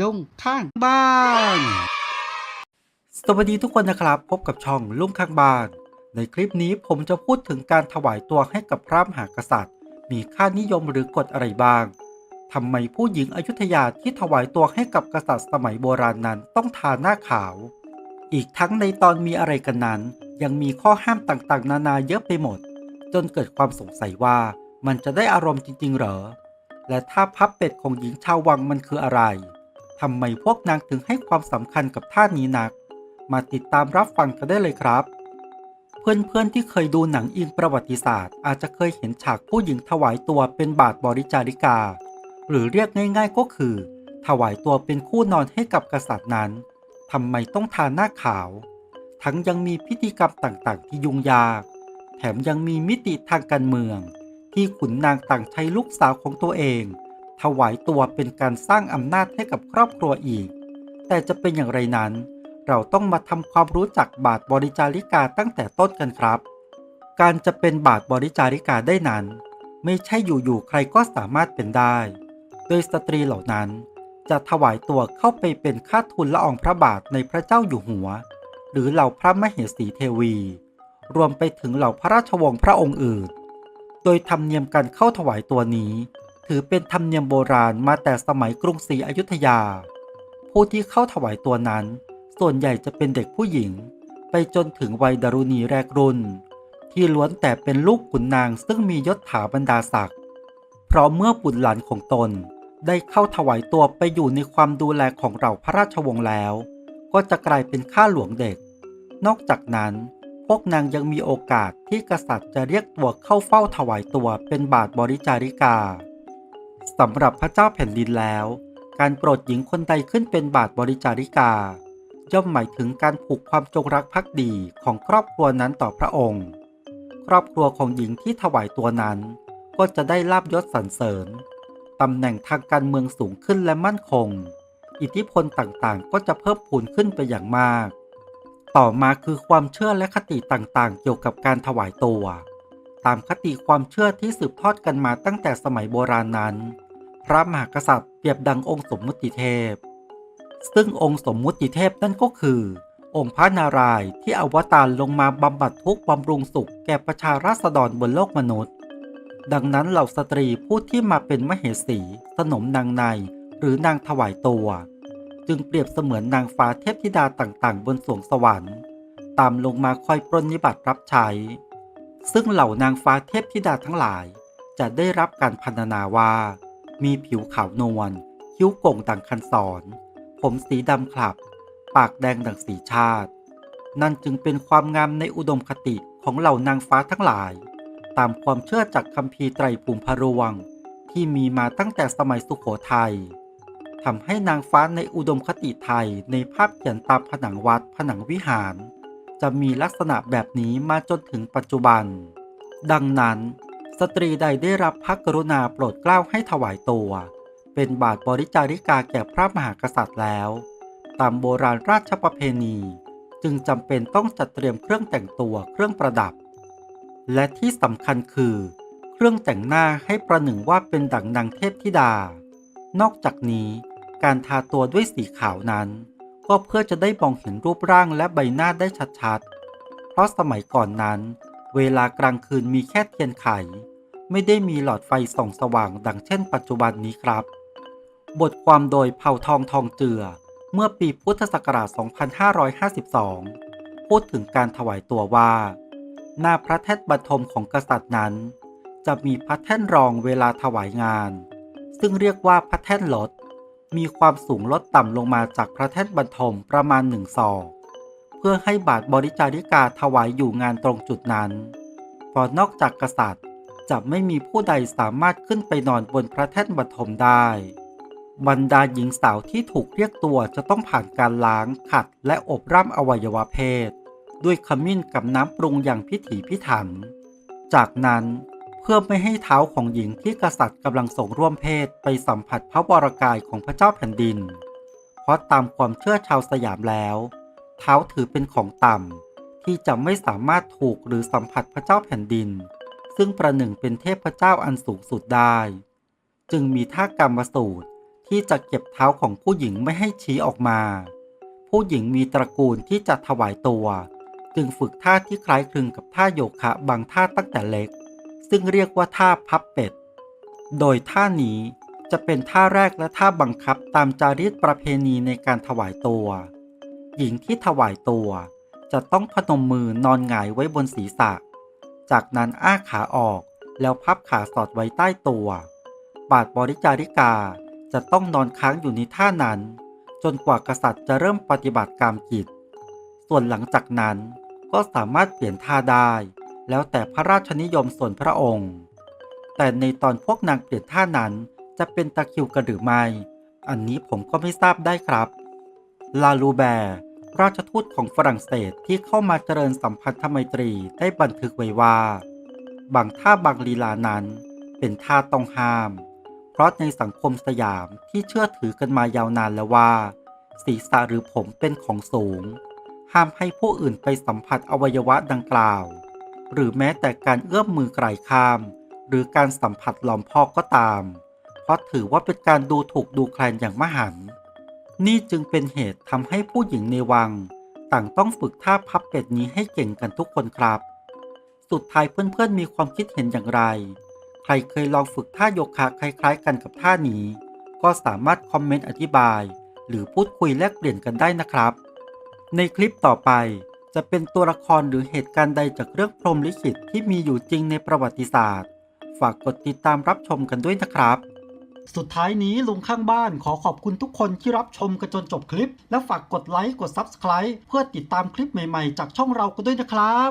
ลุงข้างบ้าน สวัสดีทุกคนนะครับ พบกับช่องลุงข้างบ้าน ในคลิปนี้ผมจะพูดถึงการถวายตัวให้กับพระมหากษัตริย์ มีค่านิยมหรือกฎอะไรบ้างทำไมผู้หญิงอยุธยาที่ถวายตัวให้กับกษัตริย์สมัยโบราณนั้นต้องทาหน้าขาว อีกทั้งในตอนมีอะไรกันนั้น ยังมีข้อห้ามต่างๆ นานาเยอะไปหมด จนเกิดความสงสัยว่ามันจะได้อารมณ์จริง ๆ เหรอ และถ้าพับเป็ดของหญิงชาววังมันคืออะไร ทำไมพวกนางถึงให้ความสำคัญกับท่านี้นัก มาติดตามรับฟังกันได้เลยครับ เพื่อนๆที่เคยดูหนังอิงประวัติศาสตร์ อาจจะเคยเห็นฉากผู้หญิงถวายตัวเป็นบาทบริจาริกา หรือเรียกง่าย ๆก็คือ ถวายตัวเป็นคู่นอนให้กับกษัตริย์นั้นทำไมต้องทาหน้าขาว ทั้งยังมีพิธีกรรมต่างๆ ที่ยุ่งยาก แถมยังมีมิติทางการเมือง ที่ขุนนางต่างใช้ลูกสาวของตัวเอง ถวายตัวเป็นการสร้างอำนาจให้กับครอบครัวอีก แต่จะเป็นอย่างไรนั้น เราต้องมาทำความรู้จักบาทบริจาริกาตั้งแต่ต้นกันครับ การจะเป็นบาทบริจาริกาได้นั้น ไม่ใช่อยู่ๆใครก็สามารถเป็นได้ โดยสตรีเหล่านั้น จะถวายตัวเข้าไปเป็นข้าทุนละอองพระบาทในพระเจ้าอยู่หัว หรือเหล่าพระมเหสีเทวี รวมไปถึงเหล่าพระราชวงศ์พระองค์อื่น โดยธรรมเนียมการเข้าถวายตัวนี้ ถือเป็นธรรมเนียมโบราณมาแต่สมัยกรุงศรีอยุธยา ผู้ที่เข้าถวายตัวนั้น ส่วนใหญ่จะเป็นเด็กผู้หญิง ไปจนถึงวัยดารุณีแรกรุ่น ที่ล้วนแต่เป็นลูกขุนนางซึ่งมียศถาบรรดาศักดิ์เพราะเมื่อบุตรหลานของตนได้เข้าถวายตัวไปอยู่ในความดูแลของเราพระราชวงศ์แล้ว ก็จะกลายเป็นข้าหลวงเด็ก นอกจากนั้น พวกนางยังมีโอกาสที่กษัตริย์จะเรียกตัวเข้าเฝ้าถวายตัวเป็นบาทบริจาริกา สำหรับพระเจ้าแผ่นดินแล้ว การโปรดหญิงคนใดขึ้นเป็นบาทบริจาริกา ย่อมหมายถึงการผูกความจงรักภักดีของครอบครัวนั้นต่อพระองค์ ครอบครัวของหญิงที่ถวายตัวนั้น ก็จะได้ลาบยศสรรเสริญตำแหน่งทางการเมืองสูงขึ้นและมั่นคง อิทธิพลต่างๆ ก็จะเพิ่มพูนขึ้นไปอย่างมาก ต่อมาคือความเชื่อและคติต่างๆ เกี่ยวกับการถวายตัว ตามคติความเชื่อที่สืบทอดกันมาตั้งแต่สมัยโบราณนั้น พระมหากษัตริย์เปรียบดังองค์สมมุติเทพ ซึ่งองค์สมมุติเทพนั่นก็คือ องค์พระนารายณ์ที่อวตารลงมาบำบัดทุกข์บำรุงสุขแก่ประชาราษฎรบนโลกมนุษย์ ดังนั้นเหล่าสตรีผู้ที่มาเป็นมเหสี สนมนางใน หรือนางถวายตัว จึงเปรียบเสมือนนางฟ้าเทพธิดาต่างๆ บนสวงสวรรค์ ตามลงมาคอยปรนนิบัติรับใช้ ซึ่งเหล่านางฟ้าเทพธิดาทั้งหลายจะได้รับการพรรณนาว่า มีผิวขาวนวล คิ้วโก่งดังคันศร ผมสีดำขลับ ปากแดงดังสีชาติ นั่นจึงเป็นความงามในอุดมคติของเหล่านางฟ้าทั้งหลาย ตามความเชื่อจากคัมภีไตรภูมิพรวง ที่มีมาตั้งแต่สมัยสุขโขทัยทำให้นางฟ้าในอุดมคติไทยในภาพเขียนตามผนังวัดผนังวิหาร จะมีลักษณะแบบนี้มาจนถึงปัจจุบัน ดังนั้น สตรีใดได้รับพระกรุณาโปรดเกล้าให้ถวายตัว เป็นบาทบริจาริกาแก่พระมหากษัตริย์แล้ว ตามโบราณราชประเพณี จึงจำเป็นต้องจัดเตรียมเครื่องแต่งตัวเครื่องประดับ และที่สำคัญคือ เครื่องแต่งหน้าให้ประหนึ่งว่าเป็นดั่งนางเทพธิดา นอกจากนี้การทาตัวด้วยสีขาวนั้น ก็เพื่อจะได้มองเห็นรูปร่างและใบหน้าได้ชัดๆ เพราะสมัยก่อนนั้น เวลากลางคืนมีแค่เทียนไข ไม่ได้มีหลอดไฟส่องสว่างดังเช่นปัจจุบันนี้ครับ บทความโดยเผ่าทองทองเจือ เมื่อปีพุทธศักราช 2552 พูดถึงการถวายตัวว่า หน้าพระแท่นบรรทมของกษัตริย์นั้น จะมีพระแท่นรองเวลาถวายงาน ซึ่งเรียกว่าพระแท่นลด มีความสูงลดต่ำลงมาจากพระแท่นบรรทมประมาณหนึ่งศอก เพื่อให้บาทบริจาริกาถวายอยู่งานตรงจุดนั้นเพราะนอกจากกษัตริย์จะไม่มีผู้ใดสามารถขึ้นไปนอนบนพระแท่นบรรมได้ บรรดาหญิงสาวที่ถูกเรียกตัวจะต้องผ่านการล้างขัดและอบร่ำอวัยวะเพศ ด้วยขมิ้นกับน้ำปรุงอย่างพิถีพิถัน จากนั้นเพื่อไม่ให้เท้าของหญิงที่กษัตริย์กำลังส่งร่วมเพศไปสัมผัสพระวรากายของพระเจ้าแผ่นดิน เพราะตามความเชื่อชาวสยามแล้ว เท้าถือเป็นของต่ำที่จะไม่สามารถถูกหรือสัมผัสพระเจ้าแผ่นดิน ซึ่งประหนึ่งเป็นเทพเจ้าอันสูงสุดได้ จึงมีท่ากรรมสูตรที่จะเก็บเท้าของผู้หญิงไม่ให้ชี้ออกมา ผู้หญิงมีตระกูลที่จะถวายตัว จึงฝึกท่าที่คล้ายคลึงกับท่าโยคะบางท่าตั้งแต่เล็ก ซึ่งเรียกว่าท่าพับเป็ด โดยท่านี้จะเป็นท่าแรกและท่าบังคับตามจารีตประเพณีในการถวายตัว หญิงที่ถวายตัว จะต้องพนมมือนอนหงายไว้บนศีรษะ จากนั้นอ้าขาออกแล้วพับขาสอดไว้ใต้ตัว บาทบริจาริกาจะต้องนอนค้างอยู่ในท่านั้น จนกว่ากษัตริย์จะเริ่มปฏิบัติกรรมกิจ ส่วนหลังจากนั้นก็สามารถเปลี่ยนท่าได้ แล้วแต่พระราชนิยมส่วนพระองค์ แต่ในตอนพวกนางเปลี่ยนท่านั้นจะเป็นตะคิวกันหรือไม่ อันนี้ผมก็ไม่ทราบได้ครับ ลาลูแบร์ ราชทูตของฝรั่งเศสที่เข้ามาเจริญสัมพันธไมตรีได้บันทึกไว้ว่า บางท่าบางลีลานั้น เป็นท่าต้องห้าม เพราะในสังคมสยามที่เชื่อถือกันมายาวนานแล้วว่า ศีรษะหรือผมเป็นของสูง ห้ามให้ผู้อื่นไปสัมผัสอวัยวะดังกล่าว หรือแม้แต่การเอื้อมมือไกลข้าม หรือการสัมผัสหลอมพอกก็ตาม เพราะถือว่าเป็นการดูถูกดูแคลนอย่างมหันต์ นี่จึงเป็นเหตุทำให้ผู้หญิงในวัง ต่างต้องฝึกท่าพับเป็ดนี้ให้เก่งกันทุกคนครับ สุดท้ายเพื่อนๆมีความคิดเห็นอย่างไร ใครเคยลองฝึกท่าโยคะคล้าย ๆ กันกับท่านี้ ก็สามารถคอมเมนต์อธิบาย หรือพูดคุยแลกเปลี่ยนกันได้นะครับ ในคลิปต่อไปจะเป็นตัวละครหรือเหตุการณ์ใดจากเรื่องพรหมลิขิตที่มีอยู่จริงในประวัติศาสตร์ ฝากกดติดตามรับชมกันด้วยนะครับ สุดท้ายนี้ลุงข้างบ้านขอขอบคุณทุกคนที่รับชมกันจนจบคลิป และฝากกดไลค์กด Subscribe เพื่อติดตามคลิปใหม่ๆ จากช่องเรากันด้วยนะครับ